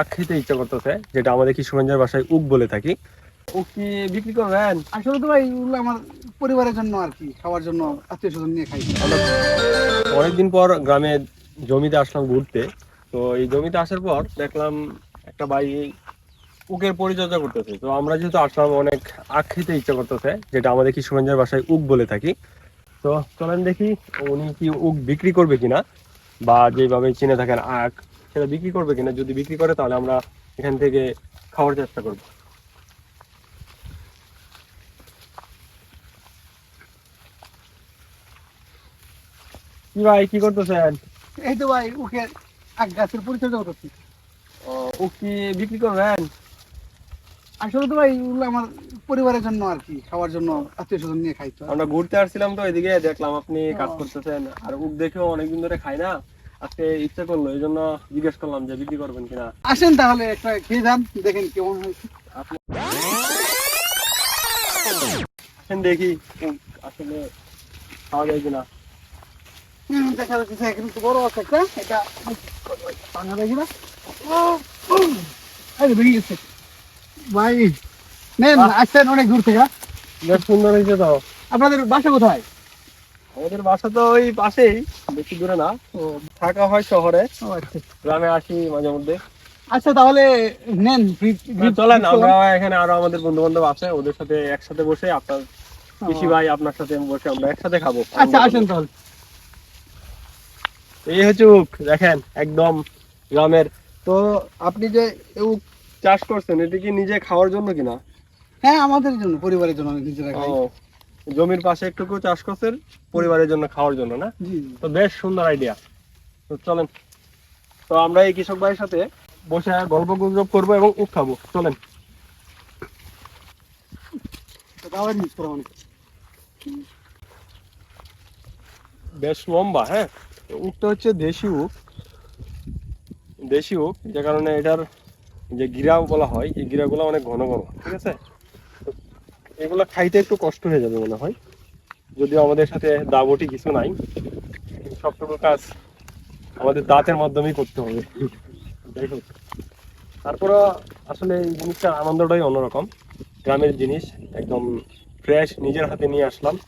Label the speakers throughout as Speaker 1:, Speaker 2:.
Speaker 1: আখ খেতে ইচ্ছা করতেছে যেটা আমাদের কিশোরগঞ্জের ভাষায় উক বলে থাকি। উক কি বিক্রি করবেন?
Speaker 2: আসলে তো ভাই ওগুলো আমার পরিবারের জন্য আর কি খাওয়ার জন্য আত্মীয় স্বজন নিয়ে খাই।
Speaker 1: অনেকদিন পর গ্রামে জমিতে আসলাম ঘুরতে। তো এই জমিতে আসার পর দেখলাম একটা ভাই উকের পরিচর্যা করতেছে। তো আমরা যেহেতু আসলাম অনেক আখ খেতে ইচ্ছা করতেছে যেটা আমাদের কিশোরগঞ্জের বাসায় উক বলে থাকি। তো চলেন দেখি উনি কি উক বিক্রি করবে কিনা বা যেভাবে চিনে থাকেন আখ। সেটা বিক্রি করবে কিনা? যদি বিক্রি করে তাহলে আমরা এখান থেকে খাওয়ার চেষ্টা করব। কি ভাই কি করতেছেন?
Speaker 2: এই তো ভাই ওকে আগ গাছের পরিচর্যা করতেছি
Speaker 1: ও কি বিক্রি করবেন?
Speaker 2: আসলে তো ভাই আমার পরিবারের জন্য আর কি খাওয়ার জন্য আত্মীয় স্বজন নিয়ে খাই তো
Speaker 1: আমরা ঘুরতে আসছিলাম তো এদিকে দেখলাম আপনি কাজ করতেছেন। আর উক দেখেও অনেকদিন ধরে খাই না। আজকে ইচ্ছা করল এই জন্য জিজ্ঞেস করলাম যে বিক্রি করবেন কিনা।
Speaker 2: আসেন তাহলে একটা খেয়ে যান দেখেন কেমন হয়েছে
Speaker 1: আসেন দেখি আসলে খাওয়া যায় কিনা।
Speaker 2: দেখা যাচ্ছে এখানে তো বড় আছে একটা এটা ভাঙা দেখি না এই যে গেছে। ভাই নেন আসছেন অনেক দূর থেকে।
Speaker 1: বেশ সুন্দর হয়েছে তো।
Speaker 2: আপনাদের বাসা কোথায়?
Speaker 1: আমাদের বাসা তো ওই পাশেই বেশি দূরে না। তো থাকা হয় শহরে।
Speaker 2: আচ্ছা।
Speaker 1: গ্রামে আসি মাঝে মধ্যে।
Speaker 2: আচ্ছা তাহলে নেন
Speaker 1: চলেন আমরা এখানে আরও আমাদের বন্ধু বান্ধব আছে ওদের সাথে একসাথে বসে আপনার কৃষি ভাই আপনার সাথে বসে আমরা একসাথে খাব।
Speaker 2: আচ্ছা আসেন তাহলে।
Speaker 1: এই হচ্ছে উক দেখেন একদম গ্রামের। তো আপনি যে উক চাষ করছেন এটা কি নিজে খাওয়ার জন্য কিনা?
Speaker 2: হ্যাঁ আমাদের জন্য পরিবারের জন্য আমি নিজেরা খাই।
Speaker 1: জমির পাশে একটুকু চাষ করছেন পরিবারের জন্য খাওয়ার জন্য না? তো বেশ সুন্দর আইডিয়া তো চলেন। তো আমরা এই কৃষক ভাইয়ের সাথে বসে গল্প গুজব করব এবং উক খাব। চলেন। বেশ লম্বা হ্যাঁ? তো উকটা হচ্ছে দেশি উক দেশি উক যে কারণে এটার যে গিরা বলা হয় এই গিরাগুলো অনেক ঘন ঘন ঠিক আছে? এগুলো খাইতে একটু কষ্ট হয়ে যাবে মনে হয়। যদিও আমাদের সাথে দাবটি কিছু নাই। সবটুকু কাজ আমাদের দাঁতের মাধ্যমেই করতে হবে। যাই হোক। তারপরে আসলে এই জিনিসটার আনন্দটাই অন্যরকম। গ্রামের জিনিস, একদম ফ্রেশ নিজের হাতে নিয়ে আসলাম।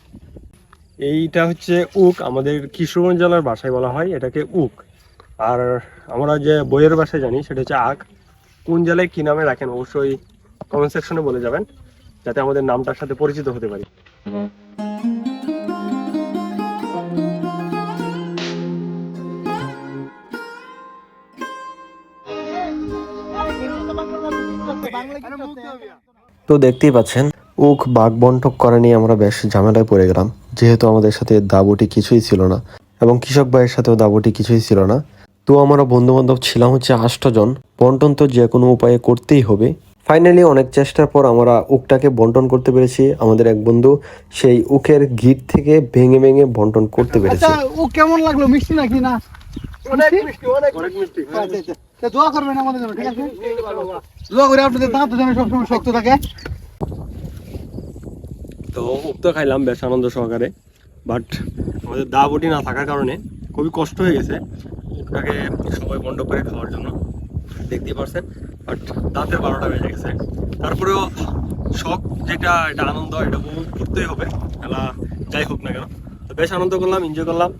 Speaker 1: এইটা হচ্ছে উক, আমাদের কিশোরগঞ্জ জেলার বাসায় বলা হয়, এটাকে উক। আর আমরা যে বইয়ের বাসায় জানি, সেটা হচ্ছে আখ। কোন জেলায় কী নামে রাখেন, অবশ্যই কমেন্ট সেকশনে বলে যাবেন। যাতে আমাদের নামটার সাথে পরিচিত হতে পারি।
Speaker 3: তো দেখতেই পাচ্ছেন, উখ বাঘ বন্টক করা নিয়ে আমরা বেশ ঝামেলায় পড়ে গেলাম। যেহেতু আমাদের সাথে দাবুটি কিছুই ছিল না এবং কৃষক ভাইয়ের সাথেও দাবুটি কিছুই ছিল না। তো আমরা বন্ধু বান্ধব ছিলাম হচ্ছে আষ্টজন বন্টন তো যে কোনো উপায়ে করতেই হবে। ফাইনালি অনেক চেষ্টার পর আমরা উকটাকে বন্টন করতে পেরেছি। আমাদের এক বন্ধু সেই উকের গিট থেকে ভেঙে ভেঙে বন্টন করতে পেরেছে।
Speaker 2: আচ্ছা ও কেমন লাগল? মিষ্টি নাকি না?
Speaker 1: অনেক মিষ্টি? অনেক অনেক মিষ্টি।
Speaker 2: আচ্ছা, আচ্ছা। দোয়া করবেন আমাদের জন্য ঠিক আছে? দোয়া করে আপনাদের দাঁত যেন সবসময় শক্ত থাকে।
Speaker 1: তো উক তো খাইলাম বেশ আনন্দ সহকারে। বাট আমাদের দা বটি না থাকার কারণে খুবই কষ্ট হয়ে গেছে উকটাকে সবাই বন্ধ করে খাওয়ার জন্য। দেখতেই পারছেন বাট দাঁতের বারোটা বেজে গেছে। তারপরেও শখ যেটা, এটা আনন্দ, এটা উপভোগ করতেই হবে। খেলা যাই হোক না কেন। তো বেশ আনন্দ করলাম এনজয় করলাম।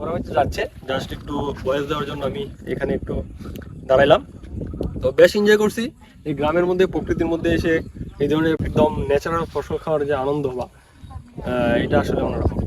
Speaker 1: ওরা হচ্ছে যাচ্ছে জাস্ট একটু বয়স দেওয়ার জন্য আমি এখানে একটু দাঁড়াইলাম। তো বেশ এনজয় করছি। এই গ্রামের মধ্যে, প্রকৃতির মধ্যে এসে এই ধরনের একদম ন্যাচারাল ফসল খাওয়ার যে আনন্দ বা এটা আসলে অন্যরকম।